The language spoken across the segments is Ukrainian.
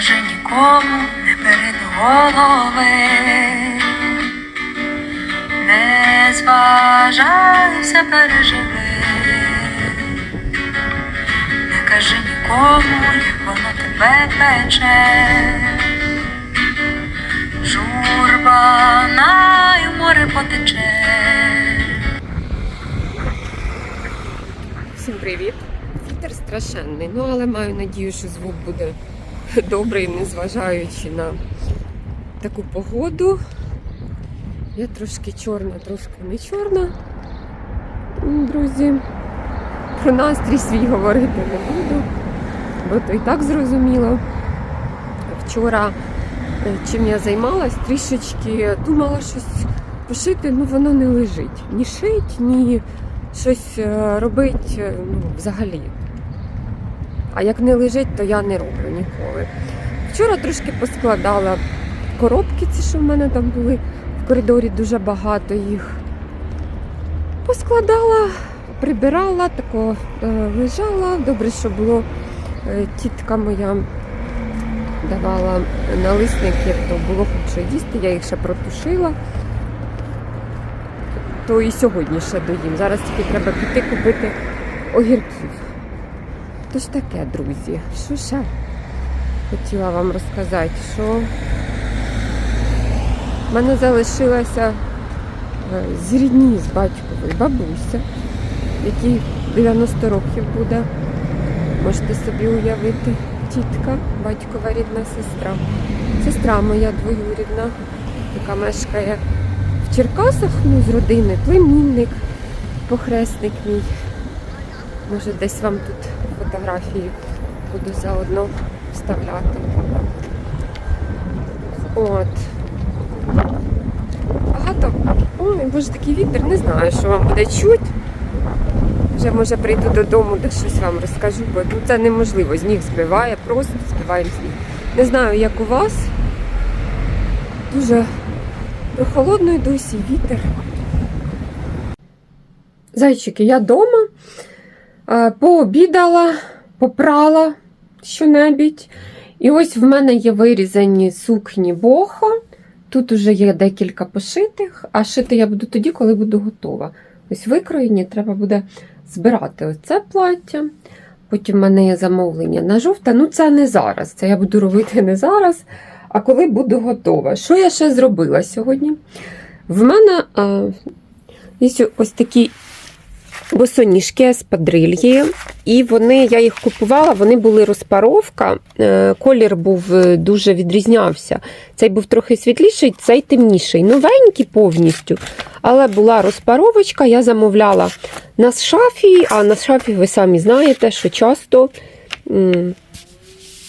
кажи нікому, не перед голови, не зважай, переживи, не кажи нікому, як воно тебе пече. Журба на й море потече. Всім привіт! Вітер страшенний, ну але маю надію, що звук буде добрий, незважаючи на таку погоду. Я трошки чорна, трошки не чорна. Друзі, про настрій свій говорити не буду, бо то і так зрозуміло. Вчора е, чим я займалась, трішечки думала щось пошити, ну воно не лежить. Ні шить, ні щось е, робить е, ну, взагалі. А як не лежить, то я не роблю ніколи. Вчора трошки поскладала коробки, ці, що в мене там були в коридорі дуже багато їх. Поскладала, прибирала, тако е, лежала. Добре, що було е, тітка моя давала налисники, то було хоч що їсти, я їх ще протушила то і сьогодні ще доїм. Зараз тільки треба піти купити огірків. Тож таке, друзі, що ще хотіла вам розказати, що в мене залишилася е, з рідні з батькової бабуся, якій 90 років буде. Можете собі уявити, тітка, батькова рідна сестра. Сестра моя двоюрідна, яка мешкає в Черкасах, ну, з родини, племінник, похресник мій. Може, десь вам тут фотографії буду заодно вставляти. От. Багато. Ой, боже, такий вітер, не знаю, що вам буде чуть. Вже може прийду додому, де щось вам розкажу, бо ну, це неможливо. З ніг збиває, просто збиває сніг. Не знаю, як у вас. Дуже прохолодно й досі вітер. Зайчики, я вдома пообідала, попрала щонебудь. І ось в мене є вирізані сукні бохо. Тут уже є декілька пошитих, а шити я буду тоді, коли буду готова. Ось викроєні, треба буде збирати оце плаття. Потім в мене є замовлення на жовте. Ну, це не зараз. Це я буду робити не зараз, а коли буду готова. Що я ще зробила сьогодні? В мене а, є ось такі босоніжки з падрильї. І вони, я їх купувала, вони були розпаровка. е, Колір був е, дуже відрізнявся. Цей був трохи світліший, цей темніший. Новенький повністю. Але була розпаровочка, я замовляла на шафі, а на шафі ви самі знаєте, що часто.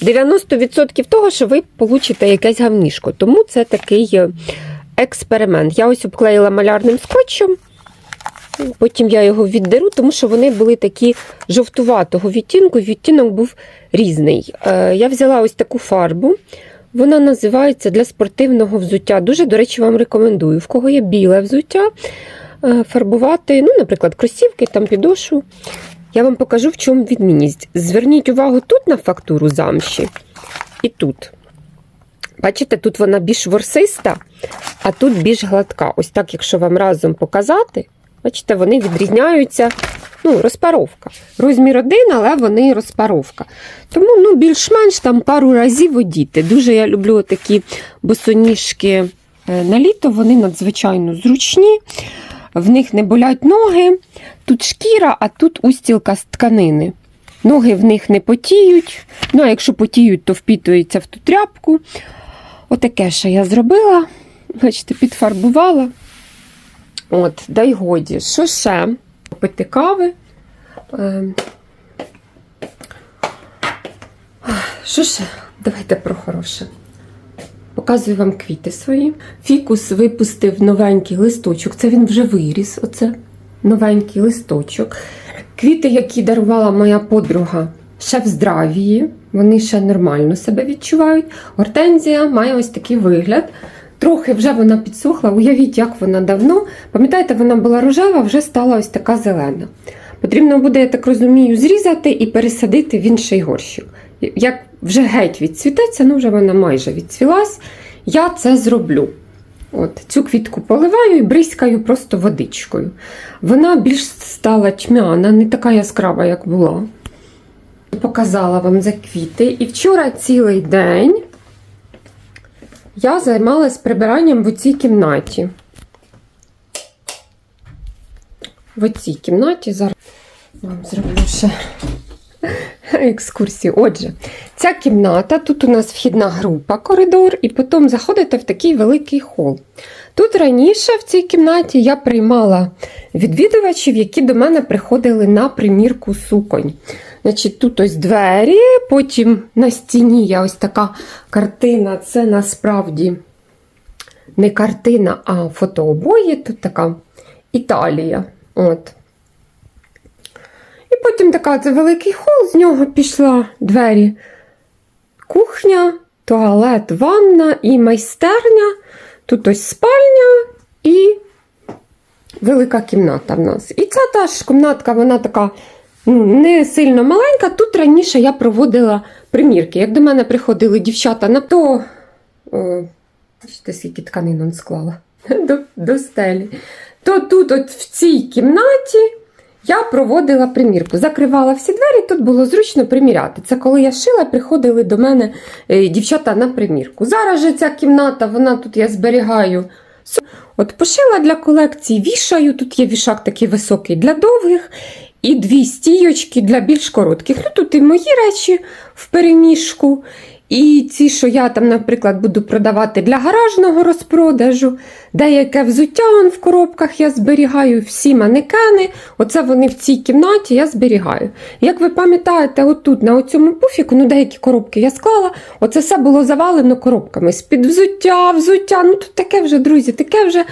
90% того, що ви получите якесь гавнішко. Тому це такий е, експеримент. Я ось обклеїла малярним скотчем, потім я його віддеру, тому що вони були такі жовтуватого відтінку, відтінок був різний. Е, Я взяла ось таку фарбу. Вона називається для спортивного взуття. Дуже, до речі, вам рекомендую. В кого є біле взуття, е, фарбувати, ну, наприклад, кросівки, там підошву. Я вам покажу, в чому відмінність. Зверніть увагу тут на фактуру замші і тут. Бачите, тут вона більш ворсиста, а тут більш гладка. Ось так, якщо вам разом показати, бачите, вони відрізняються. Ну, розпаровка. Розмір один, але вони розпаровка. Тому ну, більш-менш там пару разів одіти. Дуже я люблю такі босоніжки е, на літо, вони надзвичайно зручні, в них не болять ноги. Тут шкіра, а тут устілка з тканини. Ноги в них не потіють. Ну, а якщо потіють, то впітується в ту тряпку. Отаке ще я зробила. Бачите, підфарбувала. От, дай годі. Що? Пити кави. Що ще? Давайте про хороше. Показую вам квіти свої. Фікус випустив новенький листочок. Це він вже виріс. Оце новенький листочок. Квіти, які дарувала моя подруга, ще в здравії. Вони ще нормально себе відчувають. Гортензія має ось такий вигляд. Трохи вже вона підсохла. Уявіть, як вона давно. Пам'ятаєте, вона була рожева, вже стала ось така зелена. Потрібно буде, я так розумію, зрізати і пересадити в інший горщик. як вже геть відцвітеться, ну вже вона майже відцвілась, я це зроблю. От, Цю квітку поливаю і бризкаю просто водичкою. Вона більш стала тьмяна, не така яскрава, як була. Показала вам за квіти. І вчора цілий день я займалась прибиранням в цій кімнаті. В цій кімнаті зараз вам зроблю ще екскурсію. Отже, ця кімната, тут у нас вхідна група, коридор, і потім заходите в такий великий хол. Тут раніше в цій кімнаті я приймала відвідувачів, які до мене приходили на примірку суконь. Значить, тут ось двері, потім на стіні є ось така картина. Це насправді не картина, а фотообої. Тут така Італія. От. І потім така це великий хол, з нього пішла двері. Кухня, туалет, ванна і майстерня. Тут ось спальня і велика кімната в нас. І ця та ж кімнатка, вона така ну, не сильно маленька. Тут раніше я проводила примірки. Як до мене приходили дівчата на то. О, бачите, скільки тканин он склала до, до стелі. То тут, от в цій кімнаті, я проводила примірку. Закривала всі двері, тут було зручно приміряти. Це коли я шила, приходили до мене е, дівчата на примірку. Зараз же ця кімната, вона тут я зберігаю. От пошила для колекції, вішаю. Тут є вішак такий високий для довгих, і дві стійочки для більш коротких. Ну тут і мої речі в переміжку. І ці, що я там, наприклад, буду продавати для гаражного розпродажу, деяке взуття он в коробках я зберігаю, всі манекени. Оце вони в цій кімнаті я зберігаю. Як ви пам'ятаєте, отут на цьому пуфіку, ну деякі коробки я склала, оце все було завалено коробками. З-під взуття, взуття. Ну тут таке вже, друзі, таке вже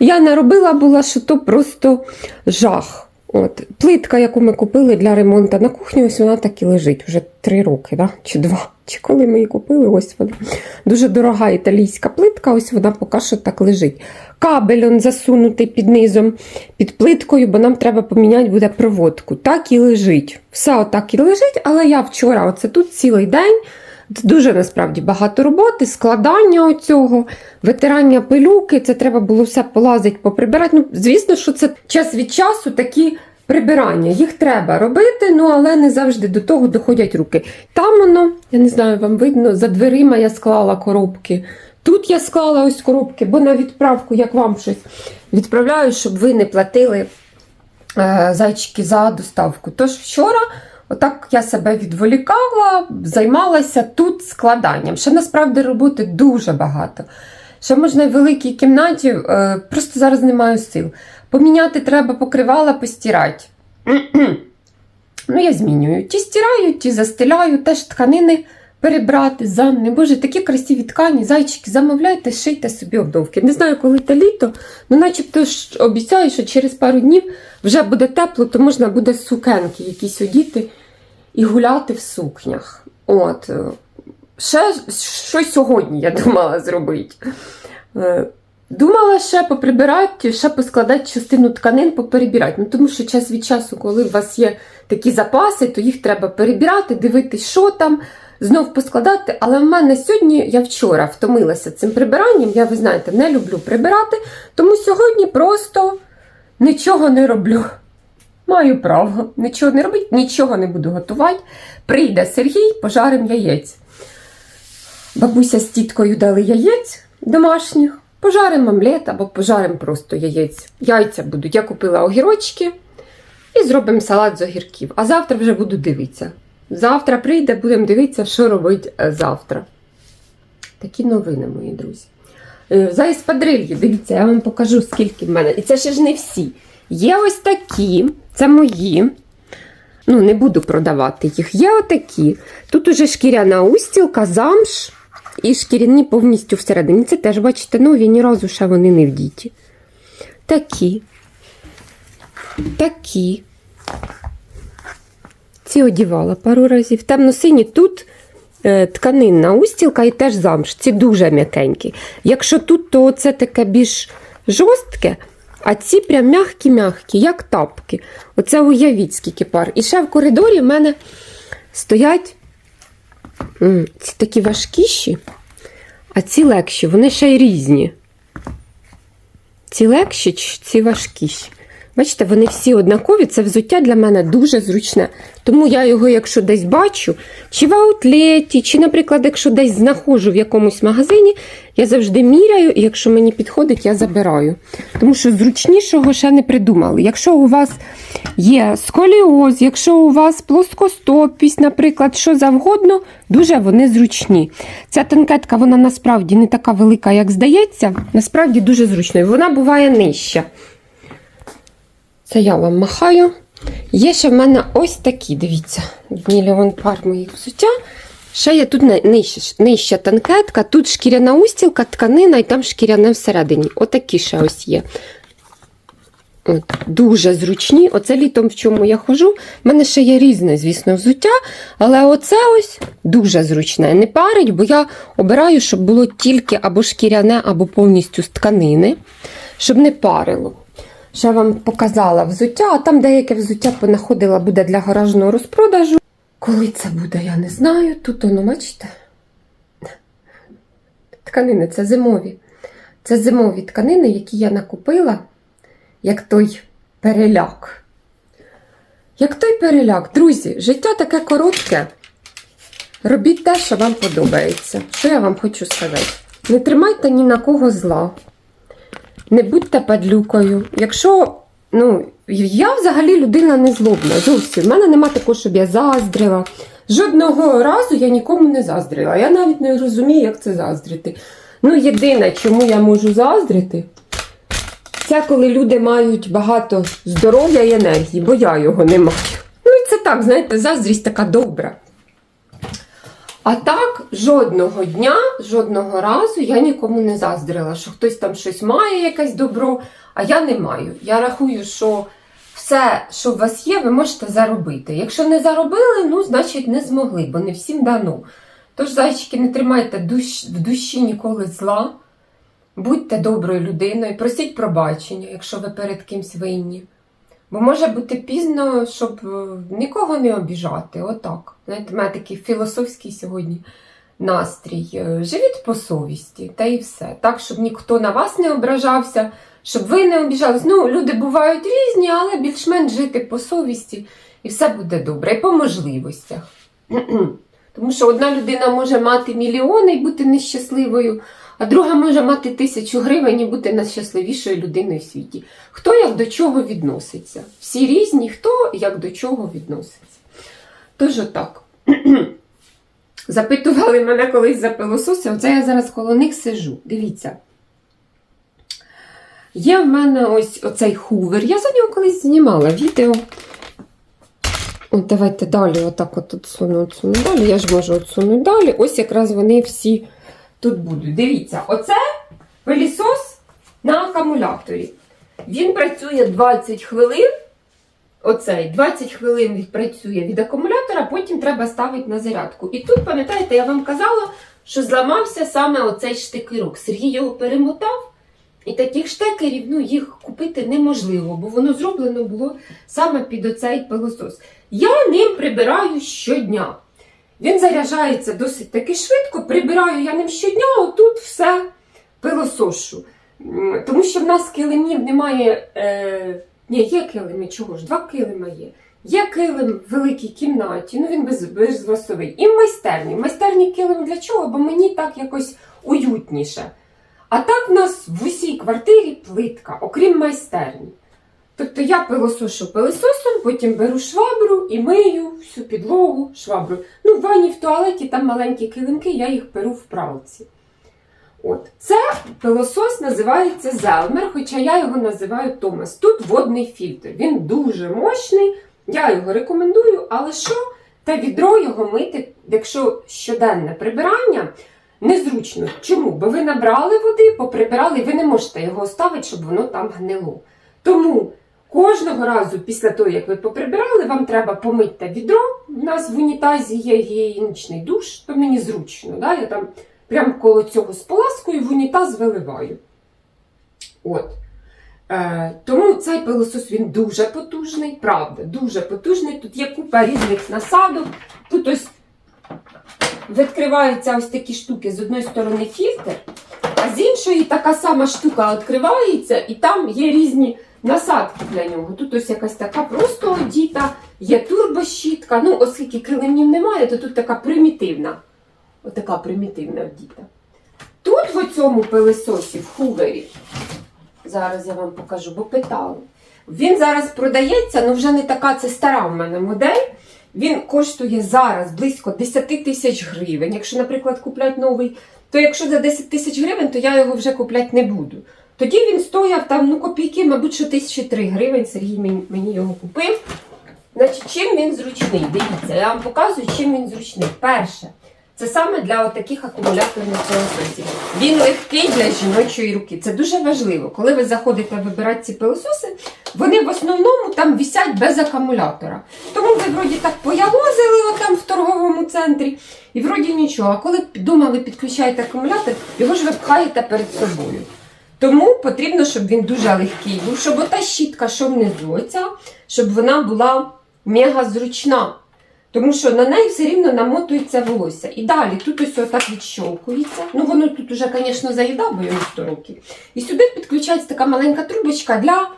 я наробила була, що то просто жах. От. Плитка, яку ми купили для ремонту на кухні, ось вона так і лежить вже три роки, да? чи два. Чи коли ми її купили, ось вона. Дуже дорога італійська плитка, ось вона поки що так лежить. Кабель он засунутий під низом, під плиткою, бо нам треба поміняти буде проводку. Так і лежить. Все отак і лежить, але я вчора, оце тут цілий день. Дуже насправді багато роботи, складання оцього, витирання пилюки, це треба було все полазити, поприбирати. Ну, звісно, що це час від часу такі прибирання. Їх треба робити, ну але не завжди до того доходять руки. Там воно, я не знаю, вам видно, за дверима я склала коробки. Тут я склала ось коробки, бо на відправку, як вам щось відправляю, щоб ви не платили е, зайчики за доставку. Тож вчора. Отак я себе відволікала, займалася тут складанням. Ще насправді роботи дуже багато. Ще можна в великій кімнаті, е, просто зараз не маю сил. Поміняти треба покривала, постирати. ну, я змінюю. Ті стираю, ті застеляю, теж тканини перебрати, замни. Боже, такі красиві ткані, зайчики, замовляйте, шийте собі обдовки. Не знаю, коли те літо, ну начебто обіцяю, що через пару днів вже буде тепло, то можна буде сукенки якісь одіти і гуляти в сукнях. От. е, Ще що сьогодні я думала зробити. Е, Думала ще поприбирати, ще поскладати частину тканин, поперебирати. Ну, тому що час від часу, коли у вас є такі запаси, то їх треба перебирати, дивитись, що там, знов поскладати. Але в мене сьогодні, я вчора втомилася цим прибиранням. Я, ви знаєте, не люблю прибирати, тому сьогодні просто нічого не роблю. Маю право, нічого не робити, нічого не буду готувати. Прийде Сергій, пожарим яєць. Бабуся з тіткою дали яєць домашніх. Пожаримо омлет або пожаримо просто яєць. Яйця будуть. Я купила огірочки і зробимо салат з огірків. А завтра вже буду дивитися. Завтра прийде, будемо дивитися, що робити е, завтра. Такі новини, мої друзі. Е, За еспадрильї, дивіться, я вам покажу, скільки в мене. І це ще ж не всі. Є ось такі, це мої. Ну, не буду продавати їх. Є отакі. Тут уже шкіряна устілка, замш і шкіряні повністю всередині. Це теж, бачите, нові, ні разу ще вони не вдіті. Такі. Такі. Ці одівала пару разів. Темно-сині тут е, тканинна устілка і теж замш. Ці дуже м'якенькі. Якщо тут, то це таке більш жорстке, а ці прям мягкі-мягкі, як тапки. Оце уявіть, скільки пар. І ще в коридорі в мене стоять Ці такі важкіші, а ці легші, вони ще й різні. Ці легші, ці важкіші. Бачите, вони всі однакові. Це взуття для мене дуже зручне. Тому я його, якщо десь бачу, чи в аутлеті, чи, наприклад, якщо десь знаходжу в якомусь магазині, я завжди міряю, і якщо мені підходить, я забираю. Тому що зручнішого ще не придумали. Якщо у вас є сколіоз, якщо у вас плоскостопість, наприклад, що завгодно, дуже вони зручні. Ця танкетка, вона насправді не така велика, як здається, насправді дуже зручною. Вона буває нижча. Це я вам махаю. Є ще в мене ось такі, дивіться, мільйон пар моїх взуття. Ще є тут нижча, нижча танкетка, тут шкіряна устілка, тканина і там шкіряне всередині. Отакі ще ось є. От, дуже зручні. Оце літом, в чому я ходжу. У мене ще є різне, звісно, взуття, але оце ось дуже зручне. Не парить, бо я обираю, щоб було тільки або шкіряне, або повністю з тканини, щоб не парило. Ще вам показала взуття, а там деяке взуття понаходила буде для гаражного розпродажу. Коли це буде, я не знаю. Тут воно, бачите? Тканини це зимові. Це зимові тканини, які я накупила, як той переляк. Як той переляк, друзі, життя таке коротке. Робіть те, що вам подобається. Що я вам хочу сказати? Не тримайте ні на кого зла. Не будьте падлюкою. Якщо, ну, я взагалі людина не злобна, зовсім. У мене нема такого, щоб я заздрила. Жодного разу я нікому не заздрила. Я навіть не розумію, як це заздрити. Ну, єдине, чому я можу заздрити, це коли люди мають багато здоров'я і енергії, бо я його не маю. Ну і це так, знаєте, заздрість така добра. А так, жодного дня, жодного разу я нікому не заздрила, що хтось там щось має, якесь добро, а я не маю. Я рахую, що все, що у вас є, ви можете заробити. Якщо не заробили, ну, значить, не змогли, бо не всім дано. Тож, зайчики, не тримайте душ, в душі ніколи зла. Будьте доброю людиною, просіть пробачення, якщо ви перед кимсь винні. Бо може бути пізно, щоб е, нікого не обіжати. Отак. Знаєте, в мене такий філософський сьогодні настрій. Е, Живіть по совісті, та і все. Так, щоб ніхто на вас не ображався, щоб ви не обіжались. Ну, люди бувають різні, але більш-менш жити по совісті, і все буде добре, і по можливостях. Тому що одна людина може мати мільйони і бути нещасливою, а друга може мати тисячу гривень і бути найщасливішою людиною в світі. Хто як до чого відноситься? Всі різні, хто як до чого відноситься. Тож отак. Запитували мене колись за пилососи, оце я зараз коло них сижу. Дивіться. Є в мене ось оцей хувер. Я за нього колись знімала відео. От давайте далі, отак от отсуну, отсуну далі. Я ж можу отсунути далі. Ось якраз вони всі тут будуть. Дивіться, оце пилісос на акумуляторі. Він працює 20 хвилин. Оцей 20 хвилин працює від акумулятора, потім треба ставити на зарядку. І тут, пам'ятаєте, я вам казала, що зламався саме оцей штикерок. Сергій його перемотав, і таких штекерів ну, їх купити неможливо, бо воно зроблено було саме під оцей пилосос. Я ним прибираю щодня. Він заряджається досить таки швидко, прибираю я ним щодня, отут все пилосошу. Тому що в нас килимів немає. Е... Ні, є килими, чого ж? Два килима є. Є килим в великій кімнаті, ну він без, безвосовий. І в майстерні. В майстерні килим для чого? Бо мені так якось уютніше. А так в нас в усій квартирі плитка, окрім майстерні. Тобто я пилосошу пилососом, потім беру швабру і мию всю підлогу швабру. Ну, в ванні в туалеті там маленькі килимки, я їх беру в пралці. От. Це пилосос називається Зелмер, хоча я його називаю Томас. Тут водний фільтр. Він дуже мощний, я його рекомендую, але що? Те відро його мити, якщо щоденне прибирання, незручно. Чому? Бо ви набрали води, поприбирали, і ви не можете його оставити, щоб воно там гнило. Тому кожного разу після того, як ви поприбирали, вам треба помити відро. У нас в унітазі є гігієнічний душ, то мені зручно. Да? Я там прямо коло цього споласкою в унітаз виливаю. От. Е, тому цей пилосос він дуже потужний, правда, дуже потужний. Тут є купа різних насадок. Тут ось відкриваються ось такі штуки. З одної сторони фільтр, а з іншої така сама штука відкривається, і там є різні насадки для нього. Тут ось якась така просто одіта, є турбощітка. Ну, оскільки килимів немає, то тут така примітивна. Отака примітивна одіта. Тут в цьому пилисосі, в хувері, зараз я вам покажу, бо питали. Він зараз продається, ну вже не така, це стара в мене модель. Він коштує зараз близько 10 тисяч гривень. Якщо, наприклад, куплять новий, то якщо за 10 тисяч гривень, то я його вже купляти не буду. Тоді він стояв там ну, копійки, мабуть, що тисячі три гривень. Сергій мені, його купив. Значить, чим він зручний? Дивіться, я вам показую, чим він зручний. Перше, це саме для таких акумуляторних пилососів. Він легкий для жіночої руки. Це дуже важливо. Коли ви заходите вибирати ці пилососи, вони в основному там висять без акумулятора. Тому ви вроді так появозили отам в торговому центрі, і вроді нічого. А коли вдома ви підключаєте акумулятор, його ж ви пхаєте перед собою. Тому потрібно, щоб він дуже легкий був, щоб ота щітка, що внизу, оця, щоб вона була мега зручна. Тому що на неї все рівно намотується волосся. І далі тут ось отак відщолкується. Ну воно тут уже, звісно, заїда, бо йому 100 років. І сюди підключається така маленька трубочка для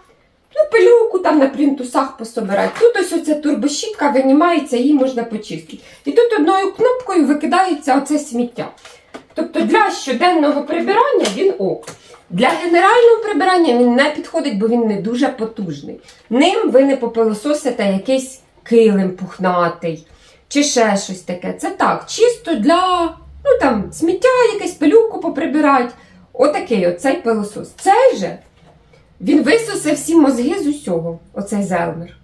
ну, пилюку там на принтусах пособирати. Тут ось оця турбощітка винімається, її можна почистити. І тут одною кнопкою викидається оце сміття. Тобто для щоденного прибирання він ок. Для генерального прибирання він не підходить, бо він не дуже потужний. Ним ви не попилососите якийсь килим пухнатий чи ще щось таке. Це так, чисто для ну, там, сміття, якесь пилюку поприбирати. Отакий оцей пилосос. Цей же він висосе всі мозги з усього, оцей зелмер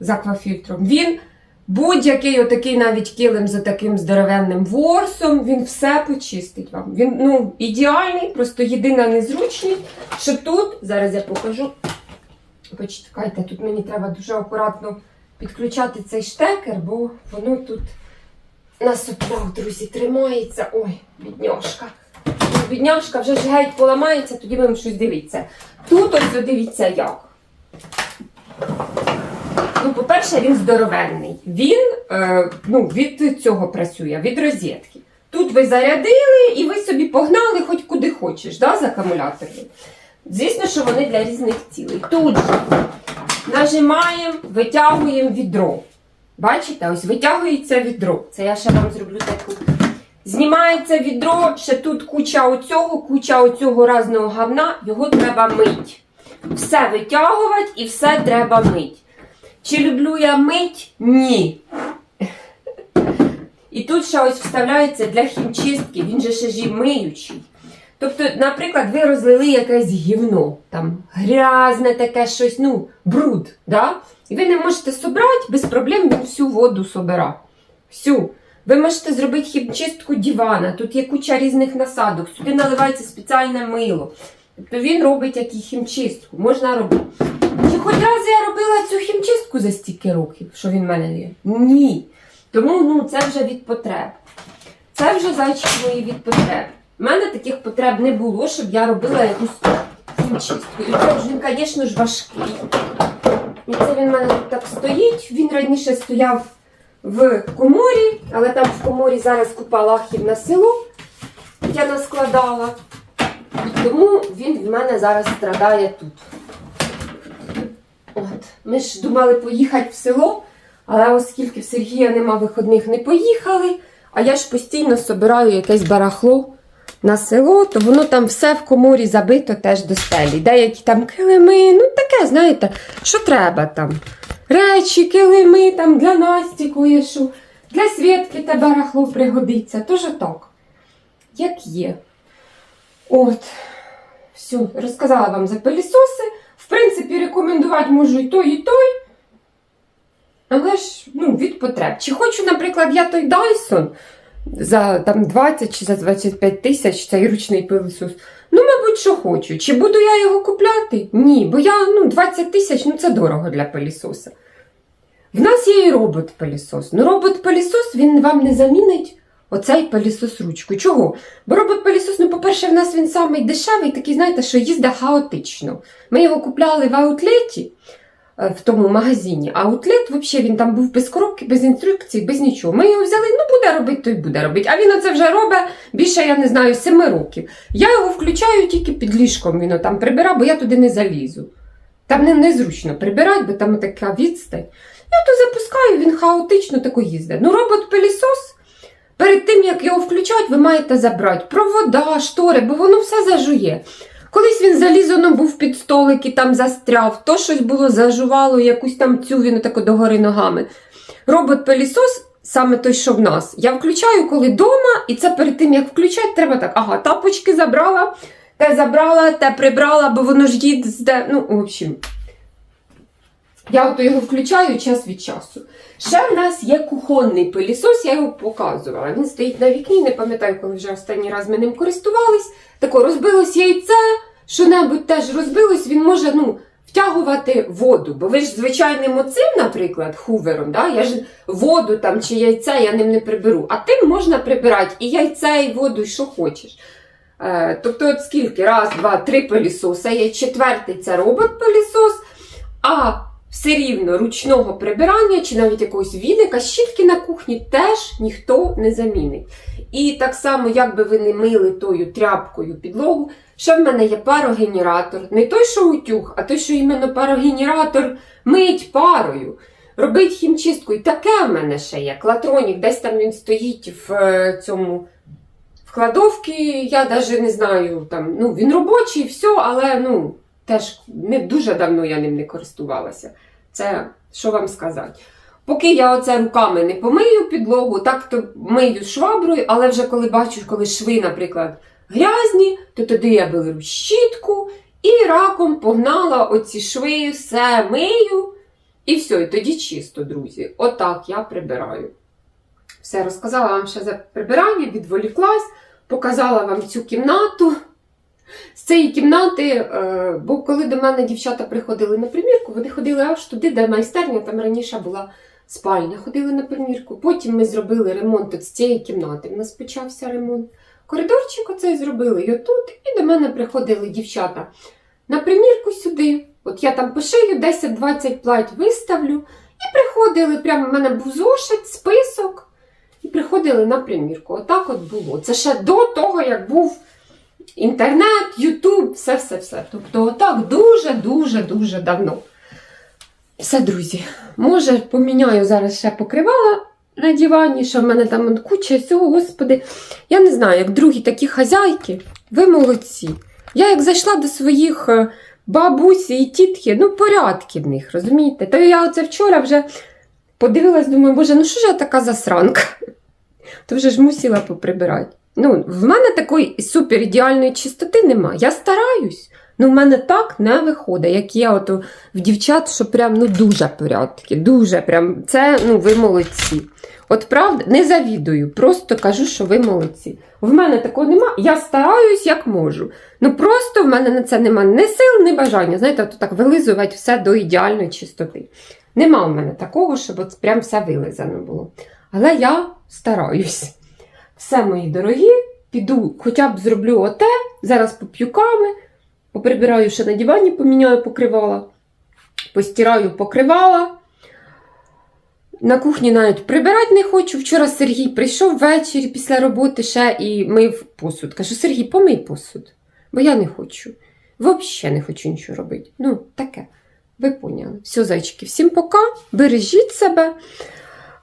з аквафільтром. Він будь-який отакий навіть килим за таким здоровенним ворсом, він все почистить вам. Він ну, ідеальний, просто єдина незручність, що тут, зараз я покажу. Почекайте, тут мені треба дуже акуратно підключати цей штекер, бо воно тут на соплях, друзі, тримається. Ой, бідняшка. Бідняшка вже ж геть поламається, тоді будемо щось дивитися. Тут ось дивіться як. Ну, по-перше, він здоровенний. Він е, ну, від цього працює, від розетки. Тут ви зарядили і ви собі погнали хоч куди хочеш, да, з акумулятором. Звісно, що вони для різних цілей. Тут же нажимаємо, витягуємо відро. Бачите, ось витягується відро. Це я ще вам зроблю таку. Знімається відро, ще тут куча оцього, куча оцього разного гавна, його треба мить. Все витягувати і все треба мить. Чи люблю я мить? Ні. І тут ще ось вставляється для хімчистки, він же ще ж миючий. Тобто, наприклад, ви розлили якесь гівно, там грязне таке щось, ну, бруд, да? і ви не можете собрати, без проблем він всю воду собира. Всю. Ви можете зробити хімчистку дивана, тут є куча різних насадок, сюди наливається спеціальне мило. Тобто він робить як і хімчистку, можна робити. Чи хоч раз я робила цю хімчистку за стільки років, що він в мене є? Ні. Тому ну, це вже від потреб. Це вже зайчики мої від потреб. У мене таких потреб не було, щоб я робила якусь хімчистку. І це ж він, звісно ж, важкий. І це він в мене тут так стоїть. Він раніше стояв в коморі, але там в коморі зараз купа лахів на село. Я наскладала. Тому він в мене зараз страдає тут. От. Ми ж думали поїхати в село, але оскільки в Сергія нема виходних, не поїхали. А я ж постійно собираю якесь барахло на село, то воно там все в коморі забито теж до стелі. Деякі там килими, ну таке, знаєте, що треба там. Речі, килими там для Насті кое-що, для Свідки те барахло пригодиться. Тож так, як є. От, все, розказала вам за пилісоси. В принципі, рекомендувати можу і той, і той. Але ж ну, від потреб. Чи хочу, наприклад, я той Dyson за там, 20 чи за 25 тисяч цей ручний пилосос. Ну, мабуть, що хочу. Чи буду я його купляти? Ні, бо я ну, 20 тисяч ну, це дорого для пилісоса. В нас є і робот-пилісос. Ну, робот-пилісос він вам не замінить оцей пилісос ручку. Чого? Бо робот-пилісос, ну, по-перше, в нас він самий дешевий, такий, знаєте, що їздить хаотично. Ми його купляли в аутлеті, в тому магазині. А аутлет, взагалі, він там був без коробки, без інструкцій, без нічого. Ми його взяли, ну, буде робити, той буде робити. А він оце вже робить більше, я не знаю, семи років. Я його включаю тільки під ліжком, він там прибирає, бо я туди не залізу. Там не, незручно прибирати, бо там така відстань. Я то запускаю, він хаотично тако їздить. Ну, робот-пилісос, перед тим, як його включати, ви маєте забрати провода, штори, бо воно все зажує. Колись він заліз, був під столик і там застряв, то щось було зажувало, якусь там цю він тако догори ногами. Робот-пилісос, саме той, що в нас, я включаю, коли вдома, і це перед тим, як включати, треба так. Ага, тапочки забрала, те забрала, те прибрала, бо воно ж їде. Ну, в общем. Я ото його включаю час від часу. Ще в нас є кухонний пилісос, я його показувала. Він стоїть на вікні, не пам'ятаю, коли вже останній раз ми ним користувались. Тако розбилось яйце, що-небудь теж розбилось, він може ну, втягувати воду. Бо ви ж звичайним оцим, наприклад, хувером, да? я ж воду там чи яйце я ним не приберу. А тим можна прибирати і яйце, і воду, і що хочеш. Е, тобто, от скільки? Раз, два, три пилісоса є. Четвертий це робот-пилісос, а все рівно ручного прибирання чи навіть якогось відика, щітки на кухні теж ніхто не замінить. І так само, як би ви не мили тою тряпкою підлогу, ще в мене є парогенератор. Не той, що утюг, а той, що іменно парогенератор мить парою. Робить хімчистку. І таке в мене ще є. Клатронік, десь там він стоїть в е, цьому в. Я навіть не знаю, там, ну, він робочий, все, але ну, теж не дуже давно я ним не користувалася. Це що вам сказати? Поки я оце руками не помию підлогу, так то мию шваброю, але вже коли бачу, коли шви, наприклад, грязні, то тоді я беру щітку і раком погнала оці шви, все мию. І все, і тоді чисто, друзі. Отак я прибираю. Все, розказала вам ще за прибирання, відволіклась, показала вам цю кімнату. З цієї кімнати, е, бо коли до мене дівчата приходили на примірку, вони ходили аж туди, де майстерня, там раніше була спальня, ходили на примірку. Потім ми зробили ремонт от з цієї кімнати. У нас почався ремонт. Коридорчик оцей зробили і отут, і до мене приходили дівчата на примірку сюди. От я там пошию 10-20 плать виставлю. І приходили, прямо в мене був зошит, список. І приходили на примірку. Отак от було. Це ще до того, як був інтернет, Ютуб, все-все-все. Тобто, отак дуже-дуже-дуже давно. Все, друзі, може, поміняю зараз ще покривала на дивані, що в мене там куча всього, господи. Я не знаю, як другі такі хазяйки, ви молодці. Я як зайшла до своїх е, бабусі і тітки, ну, порядки в них, розумієте? То я оце вчора вже подивилась, думаю, боже, ну що ж я така засранка? То вже ж мусила поприбирати. Ну, в мене такої супер ідеальної чистоти нема. Я стараюсь. Ну, в мене так не виходить, як є от в дівчат, що прям ну дуже порядки, дуже прям це ну ви молодці. От правда, не завідую, просто кажу, що ви молодці. В мене такого нема, я стараюсь як можу. Ну просто в мене на це нема ні сил, ні бажання. Знаєте, от так вилизувати все до ідеальної чистоти. Нема в мене такого, щоб от прям все вилизано було. Але я стараюсь. Все, мої дорогі, піду, хоча б зроблю оте, зараз поп'ю кави, поприбираю ще на дивані, поміняю покривала, постираю покривала. На кухні навіть прибирати не хочу. Вчора Сергій прийшов ввечері після роботи ще і мив посуд. Кажу, Сергій, помий посуд, бо я не хочу. Взагалі не хочу нічого робити. Ну, таке. Ви поняли. Все, зайчики, всім пока. Бережіть себе.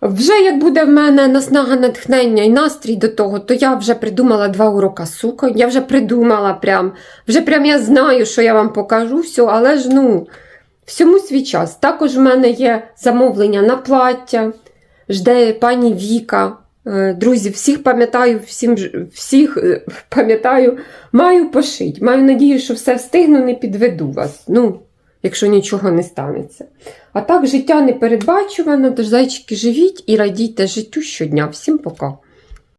Вже як буде в мене наснага натхнення і настрій до того, то я вже придумала два урока сука. Я вже придумала прям. Вже прям я знаю, що я вам покажу все, але ж ну, всьому свій час. Також в мене є замовлення на плаття, жде пані Віка. Е, Друзі, всіх пам'ятаю, всім, всіх е, пам'ятаю, маю пошить. Маю надію, що все встигну, не підведу вас. Ну, якщо нічого не станеться. А так, життя непередбачуване, тож зайчики живіть і радійте життю щодня. Всім пока.